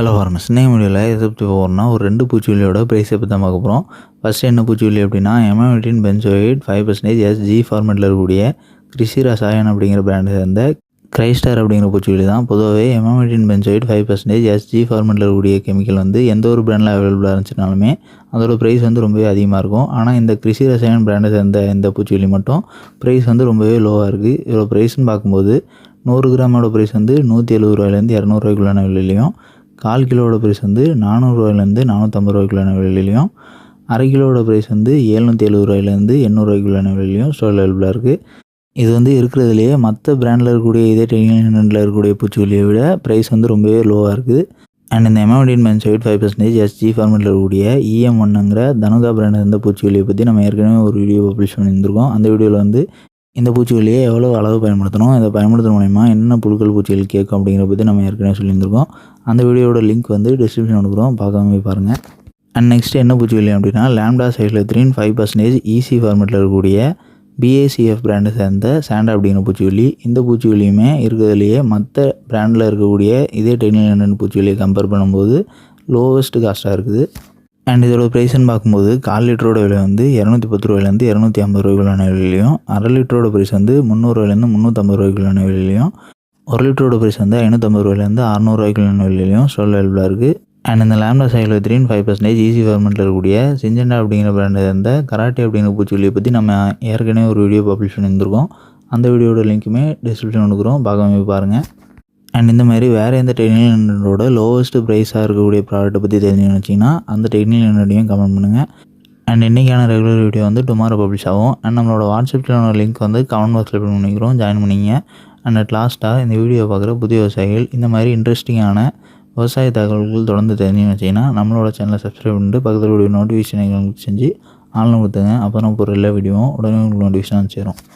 Hello ஃபார்மஸ் சின்ன வீடியோவில் எதை பற்றி போகிறோம்னா ஒரு ரெண்டு பூச்சிக்கொல்லியோட ப்ரைஸை பற்றி தான் பார்க்க போகிறோம் ஃபஸ்ட்டு என்ன பூச்சிக்கொல்லி அப்படின்னா emamectin benzoate five percentage S G ஃபார்மெட்டில் இருக்கக்கூடிய கிருஷி ரசாயன் அப்படிங்கிற பிராண்டை சேர்ந்த கிரைஸ்டார் அப்படிங்கிற பூச்சிக்கொல்லி தான். பொதுவாகவே emamectin benzoate five percentage SG ஃபார்மெட்டில் இருக்கக்கூடிய கெமிக்கல் வந்து எந்த ஒரு பிராண்டில் அவைலபிளாக இருந்துச்சுனாலுமே அதோட ப்ரைஸ் வந்து ரொம்பவே அதிகமாக இருக்கும். ஆனால் இந்த கிருஷி ரசாயன் பிராண்டை சேர்ந்த இந்த பூச்சிக்கொல்லி மட்டும் ப்ரைஸ் வந்து ரொம்பவே லோவாக இருக்குது இதோட ப்ரைஸ்னு பார்க்கும்போது நூறு கிராமோட ப்ரைஸ் வந்து நூற்றி எழுபது ரூபாயிலேருந்து இரநூறுவாய்க்குள்ளான விலையிலையும் கால் கிலோவோட ப்ரைஸ் வந்து நானூறுரூவாயிலேருந்து நானூற்றம்பது ரூபாய்க்குள்ளான விலையிலையும் அரை கிலோவோட ப்ரைஸ் வந்து எழுநூற்றி எழுபது ரூபாயிலேருந்து எண்ணூறுரூவாய்க்குள்ள விலையிலையும் ஸ்டோர் அவைலபிளாக இருக்குது இது வந்து இருக்கிறதுலையே மற்ற பிராண்டில் இருக்கக்கூடிய இதே டெக்னிக்கல் இருக்கக்கூடிய பூச்சிக்கொல்லியை விட ப்ரைஸ் வந்து ரொம்பவே லோவாக இருக்குது அண்ட் இந்த emamectin benzoate five percentage SG ஃபார்மெட்டில் இருக்கக்கூடிய இஎம் ஒன்னுங்கிற தனுகா பிராண்ட் இருந்த பூச்சிக்கொல்லியை பற்றி நம்ம ஏற்கனவே ஒரு வீடியோ பப்ளிஷ் பண்ணியிருந்திருக்கோம். அந்த வீடியோவில் வந்து இந்த பூச்சிக்கொல்லியை எவ்வளோ அளவு பயன்படுத்தணும் இதை பயன்படுத்துகிற மூலயமா என்ன புழுக்கள் பூச்சிகள் கேட்கும் அப்படிங்கிற பற்றி நம்ம ஏற்கனவே சொல்லியிருந்திருக்கோம். அந்த வீடியோட லிங்க் வந்து டிஸ்கிரிப்ஷன் கொடுக்குறோம் பார்க்காம போய் பாருங்கள் அண்ட் நெக்ஸ்ட் என்ன பூச்சிக்கொல்லி அப்படின்னா லேம்டா சைடில் த்ரீ ஃபைவ் பர்சன்டேஜ் ஈஸி ஃபார்மேட்டில் இருக்கக்கூடிய பிஏசிஎஃப் பிராண்டை சேர்ந்த சாண்டா அப்படிங்கிற பூச்சிக்கொல்லி இந்த பூச்சிக்கொல்லியுமே இருக்கிறதுலையே மற்ற பிராண்டில் இருக்கக்கூடிய இதே டெக்னிக்கல் பூச்சிக்கொல்லியை கம்பேர் பண்ணும்போது லோவஸ்ட் காஸ்ட்டாக இருக்குது. அண்ட் இதோட ப்ரைஸ்னு பார்க்கும்போது கால் லிட்டரோட விலை வந்து இரநூத்தி பத்து ரூபாயிலேருந்து இரநூத்தி ஐம்பது ரூபாய்க்குள்ளான விலையிலையும் அரை லிட்டரோட ப்ரைஸ் வந்து முந்நூறுவாயிலேருந்து முந்நூற்றம்பது ரூபாய்க்குள்ளான விலையிலையும் ஒரு லிட்டரோட ப்ரைஸ் வந்து ஐநூற்றம்பது ரூபாயிலேருந்து அறநூறுவாய்க்குள்ளான விலையிலையும் ஸ்டோல் அவைலபிளாக இருக்குது அண்ட் இந்த லேம்டா சைக்கிள் த்ரீ ஃபைவ் பர்சன்டேஜ் ஈஸி ஃபார்மெண்ட்டில் இருக்கக்கூடிய சிஞ்சண்டா அப்படிங்கிற பிராண்டை இருந்த கராட்டே அப்படிங்கிற பூச்சிக்கொல்லியை பற்றி நம்ம ஏற்கனவே ஒரு வீடியோ பப்ளிஷ் பண்ணியிருந்திருக்கோம். அந்த வீடியோட லிங்க்குமே டிஸ்கிரிப்ஷன் கொடுக்குறோம். பார்க்காம பாருங்கள் அண்ட் இந்த மாதிரி வேறு எந்த டெக்னிக்கலோட லோவஸ்ட் ப்ரைஸாக இருக்கக்கூடிய ப்ராடக்ட்டை பற்றி தெரிஞ்சுன்னு வச்சிங்கன்னா அந்த டெக்னிக்கலையும் கமெண்ட் பண்ணுங்கள் அண்ட் இன்றைக்கான ரெகுலர் வீடியோ வந்து டுமாரோ பப்ளிஷ் ஆகும். அண்ட் நம்மளோட வாட்ஸ்அப் சேனல் லிங்க் வந்து கமெண்ட் பாக்ஸில் பண்ணிக்கிறோம். ஜாயின் பண்ணிங்க. அண்ட் அட் லாஸ்ட்டாக இந்த வீடியோ பார்க்குற புதிய விவசாயிகள் இந்த மாதிரி இன்ட்ரெஸ்டிங்கான விவசாய தகவல்கள் தொடர்ந்து தெரிஞ்சுன்னு வச்சிங்கன்னா நம்மளோட சேனலை சப்ஸ்கிரைப் பண்ணிட்டு பக்கத்தில் உடைய நோட்டிஃபிகேஷன் செஞ்சு ஆன்லைன் கொடுத்துங்க அப்புறம் ஒரு எல்லா வீடியோவும் உடனே உங்களுக்கு நோட்டிஃபிகேஷன் சேரும்